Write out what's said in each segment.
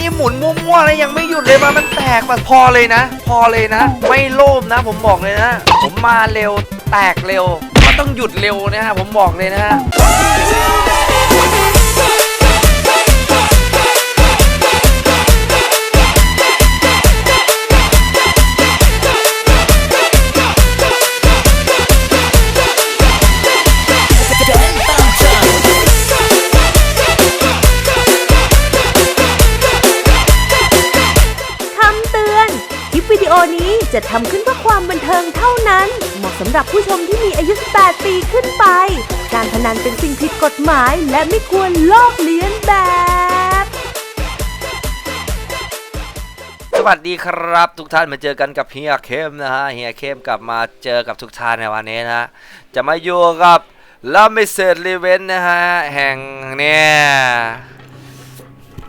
นี่หมุนมั่วๆเลยยังไม่หยุดเลยมามันแตกมาพอเลยนะ พอเลยนะ ไม่โลภนะ ผมบอกเลยนะ ผมมาเร็วแตกเร็วก็ต้องหยุดเร็วนะฮะผมบอกเลยนะฮะ จะทำขึ้นเพื่อความบันเทิงเท่านั้น เหมาะสำหรับผู้ชมที่มีอายุ 18 ปีขึ้นไป การพนันเป็นสิ่งผิดกฎหมายและไม่ควรลอกเลียนแบบ สวัสดีครับ ทุกท่านมาเจอกันกับเฮียเข้มนะฮะเฮียเข้มกลับมาเจอกับทุกท่านในวันนี้นะ จะมาอยู่กับลามิเซตรีเวนนะฮะแห่งเนี่ย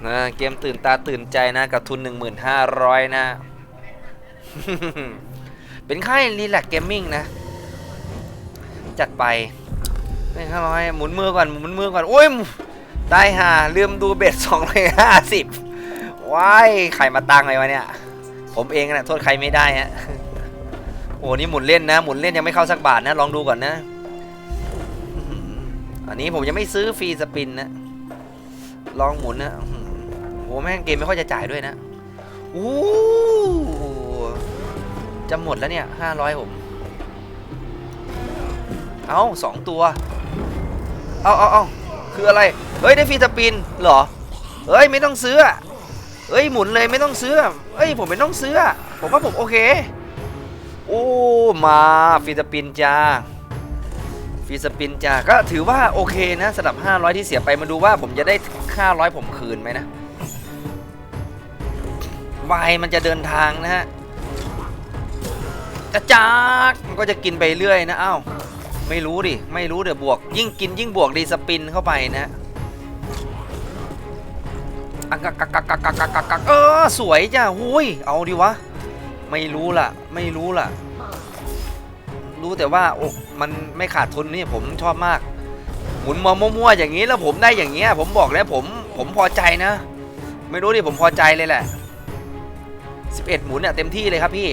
นะเกมตื่นตาตื่นใจนะกับทุน 1500 นะ เป็นค่ายรีแลกเกมมิ่งนะ จัดไปไม่ห้าร้อยหมุนมือก่อน หมุนมือก่อนโอ้ยได้ห่าลืมดูเบ็ด250ว้ายใครมาตั้งเลยวะเนี่ย ผมเองนะโทษใครไม่ได้ฮะโอ้นี่หมุนเล่นนะ หมุนเล่นยังไม่เข้าสักบาทนะ ลองดูก่อนนะ อันนี้ผมยังไม่ซื้อฟรีสปินนะ ลองหมุนนะโอ้แม่งเกมไม่ค่อยจะจ่ายด้วยนะ อู้ จะหมดแล้วเนี่ยห้าร้อยผม เอาสองตัว เอาเอาเอาคืออะไร เฮ้ย ได้ฟรีสปินเหรอ เฮ้ย ไม่ต้องซื้อเฮ้ย หมุนเลยไม่ต้องซื้อเฮ้ย ผมไม่ต้องซื้อ ผมว่าผมโอเค โอ้ มาฟรีสปินจ้าฟรีสปินจ้าก็ถือว่าโอเคนะสำหรับ 500 ที่เสียไปมาดูว่าผมจะได้ 500 ผมคืนไหมนะวายมันจะเดินทางนะฮะ กระจากมันก็จะกินไปเรื่อยนะอ้าวไม่รู้ดิไม่รู้เดี๋ยวบวก ยิ่งกินยิ่งบวกดีสปินเข้าไปนะอักกักกักกักกักกักกักเออสวยจ้ะหุยเอาดิวะ ไม่รู้ล่ะ ไม่รู้ล่ะ รู้แต่ว่าโอ้มันไม่ขาดทุนนี่ผมชอบมาก หมุนมามั่วๆอย่างนี้แล้วผมได้อย่างเงี้ยผมบอกแล้วผมผมพอใจนะ ไม่รู้ดิผมพอใจเลยแหละ 11 หมุนเนี่ยเต็มที่เลยครับพี่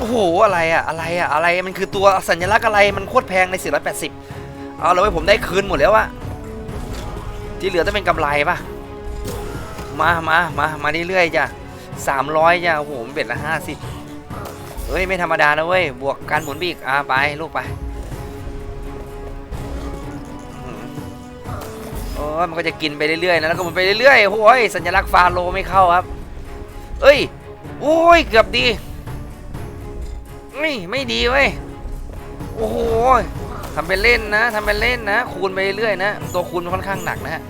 โอ้โห อะไรอะอะไรอะอะไร มันคือตัวสัญลักษณ์อะไร มันโคตรแพงใน 480 เอาเลยผมได้คืนหมดแล้วอะที่เหลือต้องเป็นกำไรปะมามามามาเรื่อยๆจ้ะ300จ้ะโอ้โหมันเบ็ดละ50เฮ้ย ไม่ธรรมดานะเว้ย บวกการหมุนไปอีกอ่าไป ลูกไปโอ้มันก็จะกินไปเรื่อยๆนะแล้วก็หมุนไปเรื่อยๆโอ้ยสัญลักษณ์ฟาโลไม่เข้าครับ เอ้ย โอ้ย เกือบดี ไม่ไม่ดีเว้ย โอ้โหทำเป็นเล่นนะทำเป็นเล่นนะ คูณไปเรื่อยนะ ตัวคูณมันค่อนข้างหนักนะฮะ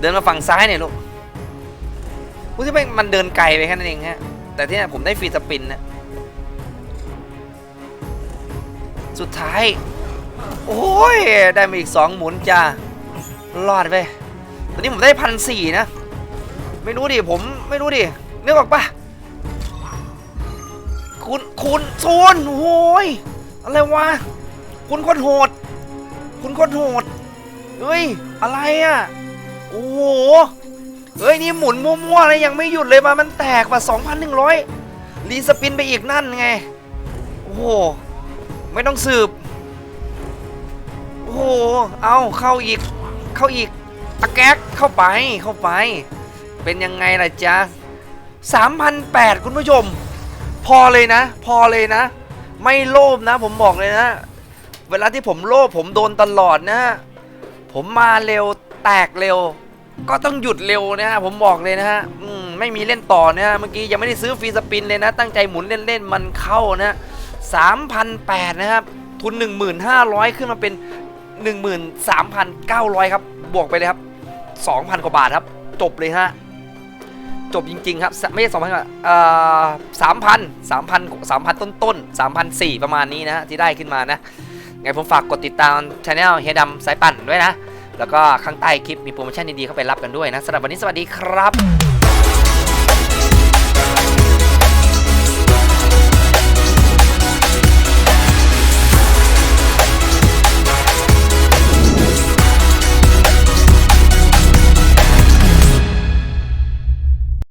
เดินมาฝั่งซ้ายเนี่ยลูกผู้ที่มันเดินไกลไปแค่นั้นเองฮะ แต่ที่นี่ผมได้ฟรีสปินนะ สุดท้าย โอ้ย ได้มาอีกสองหมุนจ้ารอดไปตอนนี้ผมได้พันสี่นะ ไม่รู้ดิ ผมไม่รู้ดินึกออกปะ คุณคุณโซนโอ้ยอะไรวะ คุณโคตรโหด คุณโคตรโหดเฮ้ย อะไรอะ โอ้โห เฮ้ย นี่หมุนมั่วๆเลยยังไม่หยุดเลยมามันแตกว่า2,100 รีสปินไปอีกนั่นไง โอ้โห ไม่ต้องสืบ โอ้โห เอาเข้าอีก เข้าอีกอะแก๊กเข้าไปเข้าไป เป็นยังไงล่ะจ๊ะ3,800 คุณผู้ชม พอเลยนะ พอเลยนะ ไม่โลภนะ ผมบอกเลยนะ เวลาที่ผมโลภผมโดนตลอดนะ ผมมาเร็วแตกเร็ว ก็ต้องหยุดเร็วนะฮะผมบอกเลยนะฮะไม่มีเล่นต่อนะฮะเมื่อกี้ยังไม่ได้ซื้อฟรีสปินเลยนะ ตั้งใจหมุนเล่นๆมันเข้านะสามพันแปดนะครับ ทุน 1,500 ขึ้นมาเป็น 13,900 ครับ บวกไปเลยครับ 2,000 กว่าบาทครับ จบเลยฮะ จบจริง ๆ ครับ ไม่ใช่สองพันเอ่อสามพันสามพันสามพันต้นต้นสามพันสี่ประมาณนี้นะฮะที่ได้ขึ้นมานะไงผมฝากกดติดตามช anel เฮียดำสายปั่นด้วยนะ แล้วก็ข้างใต้คลิปมีโปรโมชั่นดีๆเข้าไปรับกันด้วยนะสำหรับวันนี้สวัสดีครับ